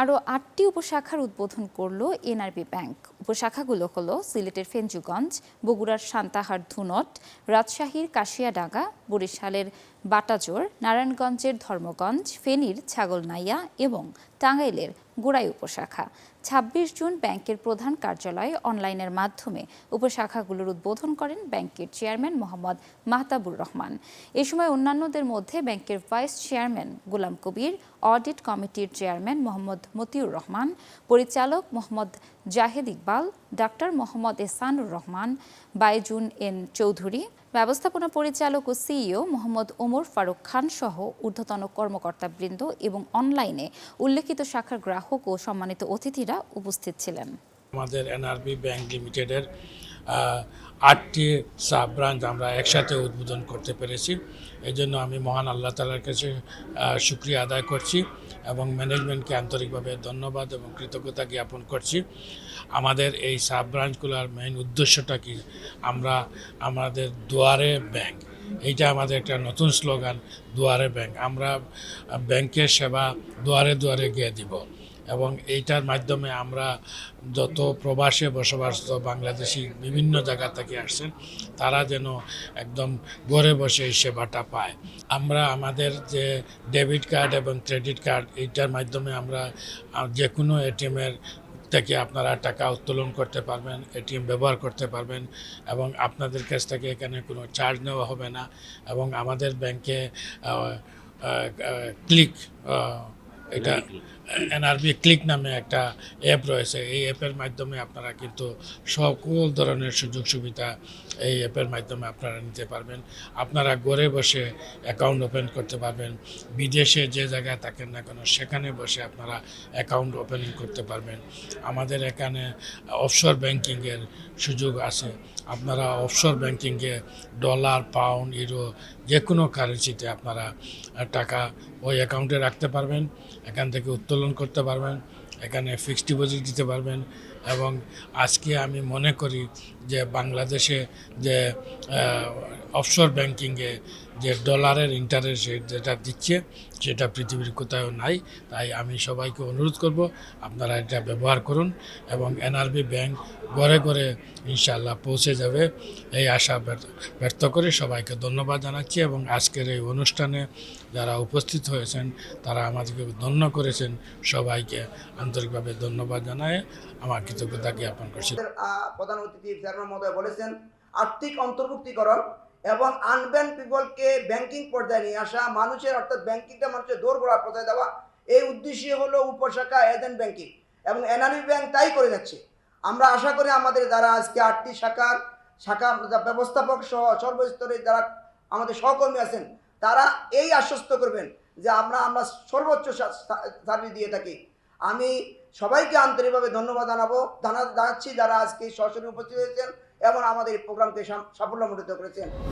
আরও আটটি উপশাখার উদ্বোধন করল এনআরবি ব্যাংক। উপশাখাগুলো হলো সিলেটের ফেঞ্জুগঞ্জ, বগুড়ার সান্তাহার ধুনট, রাজশাহীর কাশিয়াডাঙ্গা, বরিশালের বাটাজোর, নারায়ণগঞ্জের ধর্মগঞ্জ, ফেনীর ছাগলনাইয়া এবং টাঙ্গাইলের গোড়াই উপশাখা। ছাব্বিশ জুন ব্যাংকের প্রধান কার্যালয়ে অনলাইনের মাধ্যমে উপশাখাগুলোর উদ্বোধন করেন ব্যাংকের চেয়ারম্যান মোহাম্মদ মাহতাবুর রহমান। এ সময় অন্যান্যদের মধ্যে ব্যাংকের vice chairman Golam Kabir, audit কমিটির চেয়ারম্যান মোহাম্মদ মতিউর রহমান, পরিচালক মোহাম্মদ জাহেদ ইকবাল, ডাক্তার মোহাম্মদ এসানুর রহমান, বাইজুন এন চৌধুরী, ব্যবস্থাপনা পরিচালক ও সিইও মোহাম্মদ ওমর ফারুক খান সহ ঊর্ধ্বতন কর্মকর্তাবৃন্দ এবং অনলাইনে উল্লেখিত শাখার গ্রাহক ও সম্মানিত অতিথিরা উপস্থিত ছিলেন। আমাদের এনআরবি ব্যাংক লিমিটেডের আটটি সাব ব্রাঞ্চ আমরা একসাথে উদ্বোধন করতে পেরেছি। এই জন্য আমি মহান আল্লাহ তালার কাছে আহ, শুক্রিয়া আদায় করছি এবং ম্যানেজমেন্টকে আন্তরিকভাবে ধন্যবাদ এবং কৃতজ্ঞতা জ্ঞাপন করছি। আমাদের এই সাব ব্রাঞ্চগুলোর মেইন উদ্দেশ্যটা কি? আমরা আমাদের দুয়ারে ব্যাংক। এইটা আমাদের একটা নতুন স্লোগান দুয়ারে ব্যাংক। আমরা ব্যাংকের সেবা দুয়ারে দুয়ারে গিয়ে দিব। এবং এইটার মাধ্যমে আমরা যত প্রবাসে বসবাসরত বাংলাদেশি বিভিন্ন জায়গা থেকে আসছেন, তারা যেন একদম ঘরে বসে এই সেবাটা পায়। আমরা আমাদের যে ডেবিট কার্ড এবং ক্রেডিট কার্ড, এইটার মাধ্যমে আমরা যে কোনো এটিএমের থেকে আপনারা টাকা উত্তোলন করতে পারবেন, এটিএম ব্যবহার করতে পারবেন এবং আপনাদের কাছ থেকে এখানে কোনো চার্জ নেওয়া হবে না এবং আমাদের ব্যাংকে ক্লিক এটা এনআরবি ক্লিক নামে একটা অ্যাপ রয়েছে। এই অ্যাপের মাধ্যমে আপনারা কিন্তু সকল ধরনের সুযোগ সুবিধা এই অ্যাপের মাধ্যমে আপনারা নিতে পারবেন। আপনারা ঘরে বসে অ্যাকাউন্ট ওপেন করতে পারবেন। বিদেশে যে জায়গায় থাকেন না কেন, সেখানে বসে আপনারা অ্যাকাউন্ট ওপেনিং করতে পারবেন। আমাদের এখানে অফশোর ব্যাংকিংয়ের সুযোগ আছে। আপনারা অফশোর ব্যাংকিংয়ে ডলার পাউন্ড ইউরো যে কোনো কারেন্সিতে আপনারা টাকা ওই অ্যাকাউন্টে রাখতে পারবেন। এখান থেকে উত্তোলন করতে পারবেন, এখানে ফিক্সড ডিপোজিট দিতে পারবেন এবং আজকে আমি মনে করি যে বাংলাদেশে যে অফশোর ব্যাংকিংয়ে যে ডলারের ইন্টারেস্ট রেট যেটা দিচ্ছে, সেটা পৃথিবীর কোথাও নাই। তাই আমি সবাইকে অনুরোধ করব, আপনারা এটা ব্যবহার করুন এবং এনআরবি ব্যাংক ঘরে ঘরে ইনশাল্লাহ পৌঁছে যাবে। এই আশা ব্যর্থ করে সবাইকে ধন্যবাদ জানাচ্ছি এবং আজকের এই অনুষ্ঠানে যারা উপস্থিত হয়েছেন, তারা আমাদেরকে ধন্য করেছেন। সবাইকে আন্তরিকভাবে ধন্যবাদ জানায় আমার কৃতজ্ঞতা জ্ঞাপন করছি। প্রধান অতিথি বলেছেন, আর্থিক অন্তর্ভুক্তিকরণ এবং আনব্যাংক পিপলকে ব্যাংকিং পর্যায়ে নিয়ে আসা মানুষের, অর্থাৎ ব্যাংকিংটা মানুষের দৌড় গোড়া পর্যায়ে দেওয়া, এই উদ্দেশ্যে হলো উপশাখা এজেন্ট ব্যাংকিং এবং এনআরবি ব্যাংক তাই করে যাচ্ছে। আমরা আশা করি আমাদের যারা আজকে আটটি শাখার, শাখা ব্যবস্থাপক সহ সর্বস্তরে যারা আমাদের সহকর্মী আছেন, তারা এই আশ্বস্ত করবেন যে আমরা আমরা সর্বোচ্চ সার্ভিস দিয়ে থাকি। আমি সবাইকে আন্তরিকভাবে ধন্যবাদ জানাব, জানা, জানাচ্ছি যারা আজকে সরাসরি উপস্থিত হয়েছেন এবং আমাদের এই প্রোগ্রামকে সাফল্যমণ্ডিত করেছেন।